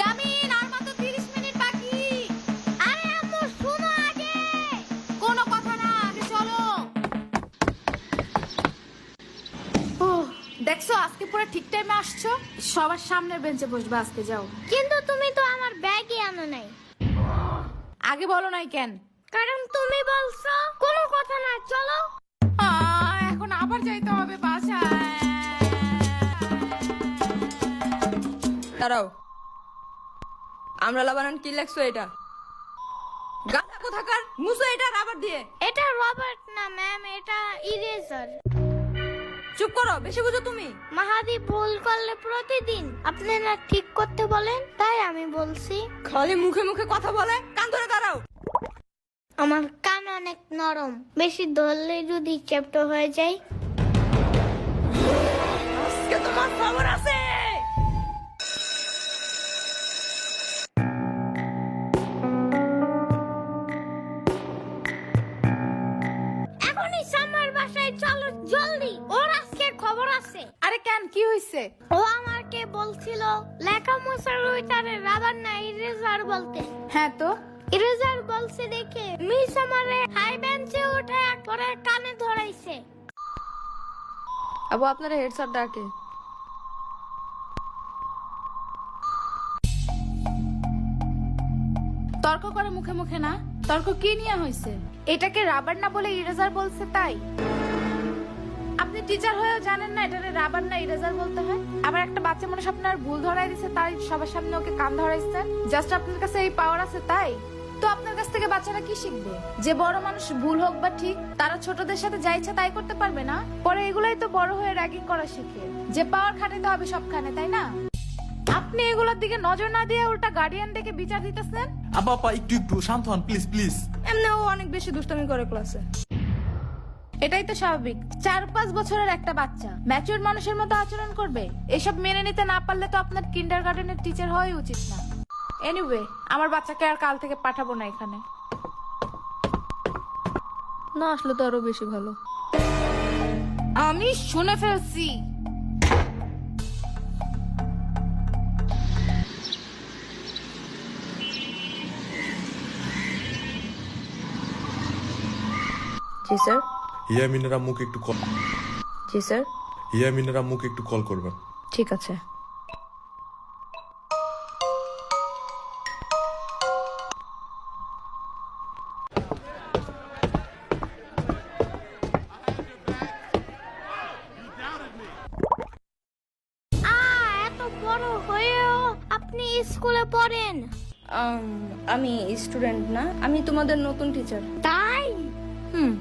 ইয়ামিন আর মাত্র 30 মিনিট বাকি। আরে আম্মু শোনো আগে। কোনো কথা না আগে চলো। ওহ, দেখছ আজকে পুরো ঠিক টাইমে আসছো? সবার সামনের বেঞ্চে বসবে আজকে যাও। কিন্তু তুমি তো আমার ব্যাগই আনো নাই। আগে বলো নাই কেন? কারণ তুমি বলছো কোনো কথা না চলো। আহ, এখন আবার যাইতে হবে বাসায়। দাঁড়াও। আমরা লাবানান কি লাগছো এটা? গাধা কোথাকার? এটা রাবার দিয়ে। এটা রবার্ট না ম্যাম এটা ইরেজার। চুপ করো বেশি বুঝো তুমি। মাহাদি ভুল করলে প্রতিদিন। আপনি না ঠিক করতে বলেন তাই আমি বলছি। খালি মুখে মুখে কথা বলে কান ধরে দাঁড়াও। আমার কান অনেক নরম। বেশি ধরলে যদি চ্যাপ্টা হয়ে যায়। আজকে তোমার খবর আছে। আরে কেন কি হয়েছে ও আমাকে বলছিল লেখা মশার ওইটারে রাবার না ইরেজার বলতে। হ্যাঁ তো? ইরেজার বলছে দেখে মিস আমারে হাই বেঞ্চে উঠে পরে কানে ধরাইছে। আবু আপনারা হেড স্যার ডাকে। তর্ক করে মুখে মুখে না তর্ক কি নিয়ে হয়েছে এটাকে রাবার না বলে ইরেজার বলছে তাই? টিচার হয়েও জানেন না এটাকে রাবার না ইরেজার বলতে হয়। আবার একটা বাচ্চা মানুষ আপনার ভুল ধরাই দিছে তাই সবার সামনে ওকে কান ধরাইছেন জাস্ট আপনার কাছে এই পাওয়ার আছে তাই। তো আপনার কাছ থেকে বাচ্চারা কি শিখবে? যে বড় মানুষ ভুল হোক বা ঠিক তারা ছোটদের সাথে যা ইচ্ছা তাই করতে পারবে না? পরে এগুলাই তো বড় হয়ে র্যাগিং করা শিখে। যে পাওয়ার খাটাতে হবে সবখানে তাই না? আপনি এগুলোর দিকে নজর না দিয়ে উল্টা গার্ডিয়ান দেখে বিচার দিতেছেন? আব্বা আপা একটু একটু শান্ত হন প্লিজ প্লিজ এমনি ও অনেক বেশি দুষ্টামি করে ক্লাসে এটাই তো স্বাভাবিক। চার পাঁচ বছরের একটা বাচ্চা। ম্যাচিউর মানুষের মতো আচরণ করবে? এসব মেনে নিতে না পারলে তো আপনার কিন্ডার গার্ডেনের টিচার হওয়াই উচিত না। এনিওয়ে আমার বাচ্চাকে আর কাল থেকে পাঠাবো না এখানে। না আসলে তো আরও বেশি ভালো। আমি শুনে ফেলছি। জি স্যার? ইয়ামিনের আম্মুকে একটু কল জি স্যার। ইয়ামিনের আম্মুকে একটু কল করবেন। ঠিক আছে। এত বড় হয়েও আপনি স্কুলে পড়েন? আমি স্টুডেন্ট না আমি তোমাদের নতুন টিচার তাই? হুম।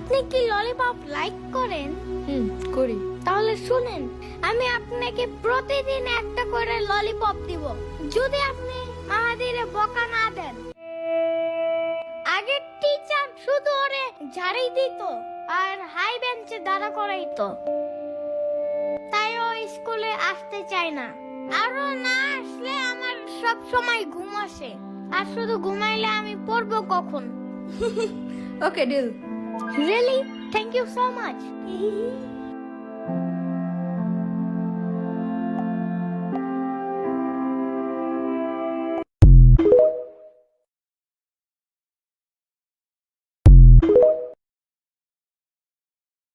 আপনি কি ললিপপ লাইক করেন? হুম করি। তাহলে শুনেন আমি আপনাকে প্রতিদিন একটা করে ললিপপ দিব যদি আপনি মাহাদিরে বকা না দেন। আগের টিচার শুধু ওরে ঝাড়ি দিত আর হাই বেঞ্চে দাঁড়া করাইতো। তাই ও স্কুলে আসতে চায় না। আরও না আসলে আমার সব সময় ঘুম আসে। আর শুধু ঘুমাইলে আমি পড়ব কখন? Okay deal Really? Thank you so much.